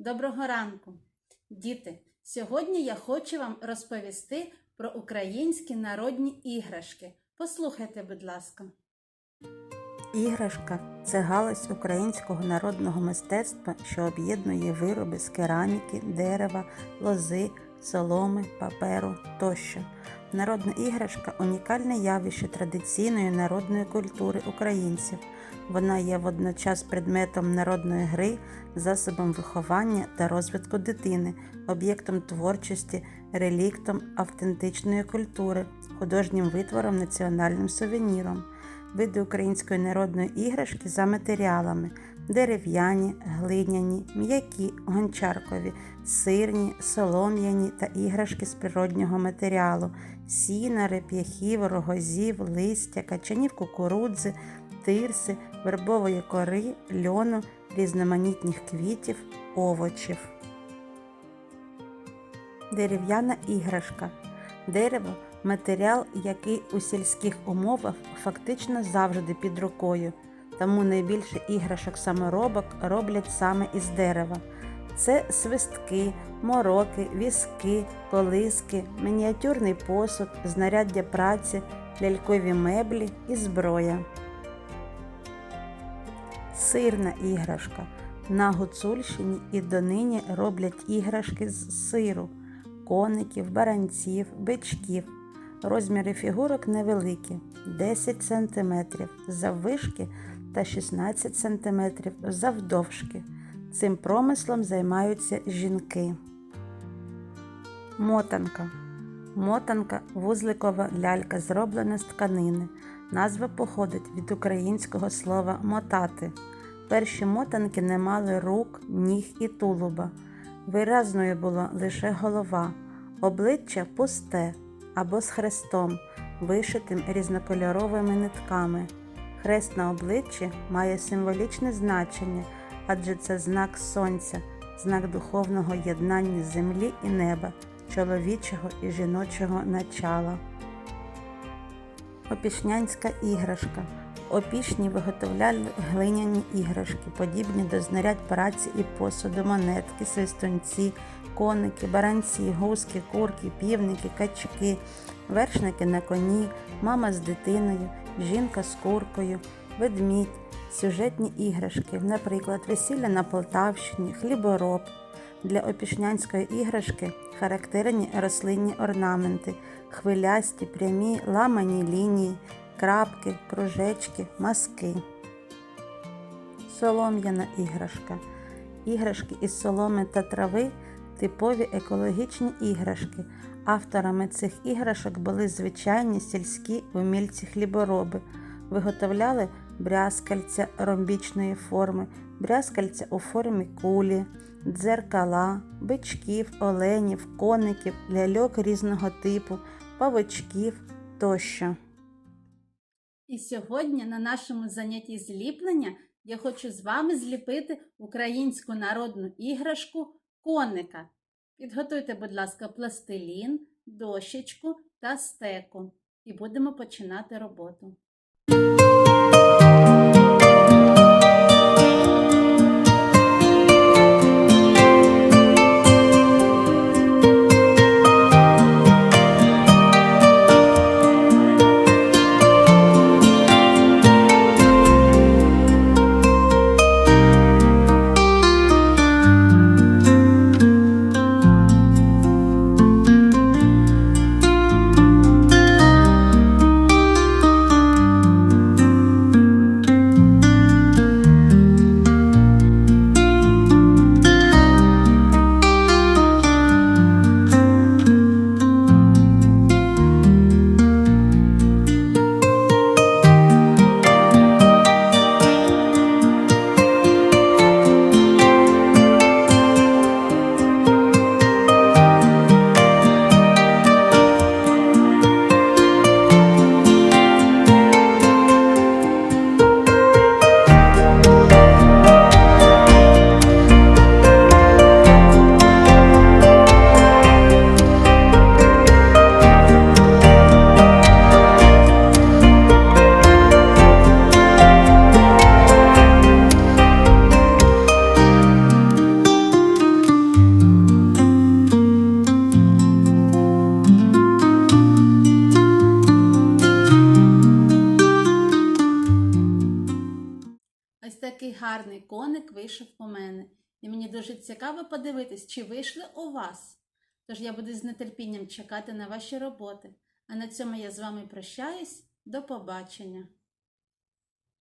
Доброго ранку, діти! Сьогодні я хочу вам розповісти про українські народні іграшки. Послухайте, будь ласка. Іграшка це галузь українського народного мистецтва, що об'єднує вироби з кераміки, дерева, лози, соломи, паперу тощо. Народна іграшка унікальне явище традиційної народної культури українців. Вона є водночас предметом народної гри, засобом виховання та розвитку дитини, об'єктом творчості, реліктом автентичної культури, художнім витвором, національним сувеніром. Види української народної іграшки за матеріалами: дерев'яні, глиняні, м'які, гончаркові, сирні, солом'яні та іграшки з природнього матеріалу, сіна, реп'яхів, рогозів, листя, качанів кукурудзи, тирси, вербової кори, льону, різноманітних квітів, овочів. Дерев'яна іграшка. Дерево матеріал, який у сільських умовах фактично завжди під рукою, тому найбільше іграшок саморобок роблять саме із дерева. Це свистки, мороки, візки, колиски, мініатюрний посуд, знаряддя праці, лялькові меблі і зброя. Сирна іграшка. На Гуцульщині і донині роблять іграшки з сиру, коників, баранців, бичків. Розміри фігурок невеликі 10 см заввишки та 16 см завдовжки. Цим промислом займаються жінки. Мотанка. Мотанка вузликова лялька, зроблена з тканини. Назва походить від українського слова мотати. Перші мотанки не мали рук, ніг і тулуба. Виразною була лише голова, обличчя пусте або з хрестом, вишитим різнокольоровими нитками. Хрест на обличчі має символічне значення, адже це знак сонця, знак духовного єднання землі і неба, чоловічого і жіночого начала. Опішнянська іграшка. Опішні виготовляли глиняні іграшки, подібні до знарядь праці і посуду, монетки, свистунці, коники, баранці, гуски, курки, півники, качки, вершники на коні, мама з дитиною, жінка з куркою, ведмідь, сюжетні іграшки, наприклад, весілля на Полтавщині, хлібороб. Для опішнянської іграшки характерні рослинні орнаменти, хвилясті, прямі, ламані лінії, крапки, кружечки, маски. Солом'яна іграшка. Іграшки із соломи та трави типові екологічні іграшки. Авторами цих іграшок були звичайні сільські умільці хлібороби. Виготовляли брязкальця ромбічної форми, брязкальця у формі кулі, дзеркала, бичків, оленів, коників, ляльок різного типу, павочків тощо. І сьогодні на нашому занятті зліплення я хочу з вами зліпити українську народну іграшку коника. Підготуйте, будь ласка, пластилін, дощечку та стеку. І будемо починати роботу. Гарний коник вийшов у мене. І мені дуже цікаво подивитись, чи вийшли у вас. Тож я буду з нетерпінням чекати на ваші роботи. А на цьому я з вами прощаюсь. До побачення!